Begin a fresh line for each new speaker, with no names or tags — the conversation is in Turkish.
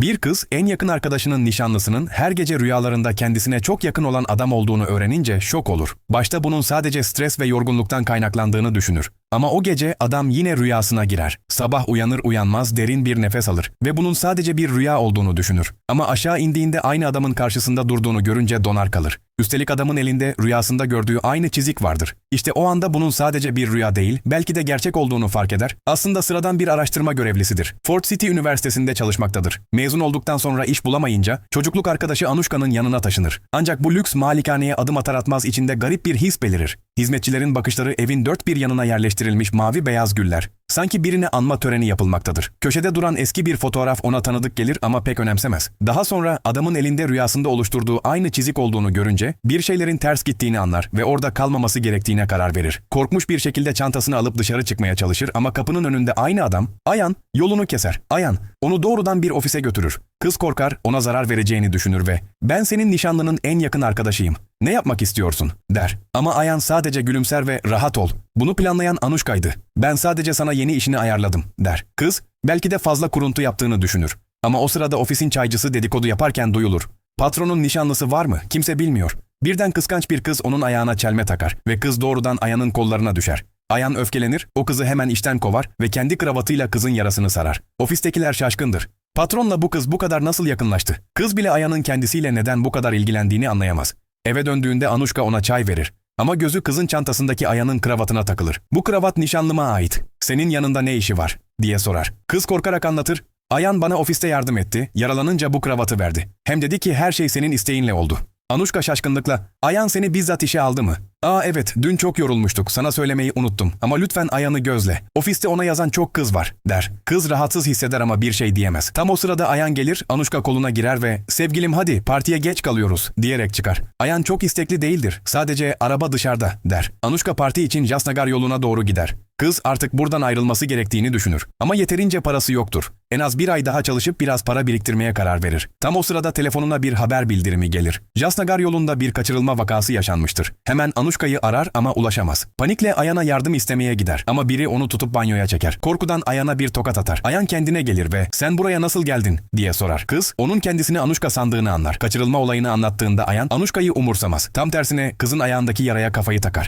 Bir kız en yakın arkadaşının nişanlısının her gece rüyalarında kendisine çok yakın olan adam olduğunu öğrenince şok olur. Başta bunun sadece stres ve yorgunluktan kaynaklandığını düşünür. Ama o gece adam yine rüyasına girer. Sabah uyanır uyanmaz derin bir nefes alır ve bunun sadece bir rüya olduğunu düşünür. Ama aşağı indiğinde aynı adamın karşısında durduğunu görünce donar kalır. Üstelik adamın elinde rüyasında gördüğü aynı çizik vardır. İşte o anda bunun sadece bir rüya değil, belki de gerçek olduğunu fark eder. Aslında sıradan bir araştırma görevlisidir. Ford City Üniversitesi'nde çalışmaktadır. Mezun olduktan sonra iş bulamayınca çocukluk arkadaşı Anuşka'nın yanına taşınır. Ancak bu lüks malikaneye adım atar atmaz içinde garip bir his belirir. Hizmetçilerin bakışları evin dört bir yanına yerleştirilmiş mavi beyaz güller. Sanki birine anma töreni yapılmaktadır. Köşede duran eski bir fotoğraf ona tanıdık gelir ama pek önemsemez. Daha sonra adamın elinde rüyasında oluşturduğu aynı çizik olduğunu görünce bir şeylerin ters gittiğini anlar ve orada kalmaması gerektiğine karar verir. Korkmuş bir şekilde çantasını alıp dışarı çıkmaya çalışır ama kapının önünde aynı adam, Ayan, yolunu keser. Ayan, onu doğrudan bir ofise götürür. Kız korkar, ona zarar vereceğini düşünür ve ''Ben senin nişanlının en yakın arkadaşıyım. Ne yapmak istiyorsun?'' der. Ama Ayan sadece gülümser ve ''Rahat ol. Bunu planlayan Anuşka'ydı. Ben sadece sana yeni işini ayarladım.'' der. Kız, belki de fazla kuruntu yaptığını düşünür. Ama o sırada ofisin çaycısı dedikodu yaparken duyulur. Patronun nişanlısı var mı? Kimse bilmiyor. Birden kıskanç bir kız onun ayağına çelme takar ve kız doğrudan Ayan'ın kollarına düşer. Ayan öfkelenir, o kızı hemen işten kovar ve kendi kravatıyla kızın yarasını sarar. Ofistekiler şaşkındır. Patronla bu kız bu kadar nasıl yakınlaştı? Kız bile Ayan'ın kendisiyle neden bu kadar ilgilendiğini anlayamaz. Eve döndüğünde Anuşka ona çay verir. Ama gözü kızın çantasındaki Ayan'ın kravatına takılır. Bu kravat nişanlıma ait. Senin yanında ne işi var? diye sorar. Kız korkarak anlatır. Ayan bana ofiste yardım etti. Yaralanınca bu kravatı verdi. Hem dedi ki her şey senin isteğinle oldu. Anuşka şaşkınlıkla, Ayan seni bizzat işe aldı mı? Aa evet, dün çok yorulmuştuk, sana söylemeyi unuttum. Ama lütfen Ayan'ı gözle. Ofiste ona yazan çok kız var, der. Kız rahatsız hisseder ama bir şey diyemez. Tam o sırada Ayan gelir, Anuşka koluna girer ve ''Sevgilim hadi, partiye geç kalıyoruz.'' diyerek çıkar. Ayan çok istekli değildir, sadece araba dışarıda, der. Anuşka parti için Jasnagar yoluna doğru gider. Kız artık buradan ayrılması gerektiğini düşünür. Ama yeterince parası yoktur. En az bir ay daha çalışıp biraz para biriktirmeye karar verir. Tam o sırada telefonuna bir haber bildirimi gelir. Jasnagar yolunda bir kaçırılma vakası yaşanmıştır. Hemen Anuşka'yı arar ama ulaşamaz. Panikle Ayan'a yardım istemeye gider. Ama biri onu tutup banyoya çeker. Korkudan Ayan'a bir tokat atar. Ayan kendine gelir ve ''Sen buraya nasıl geldin?'' diye sorar. Kız onun kendisini Anuşka sandığını anlar. Kaçırılma olayını anlattığında Ayan Anuşka'yı umursamaz. Tam tersine kızın ayağındaki yaraya kafayı takar.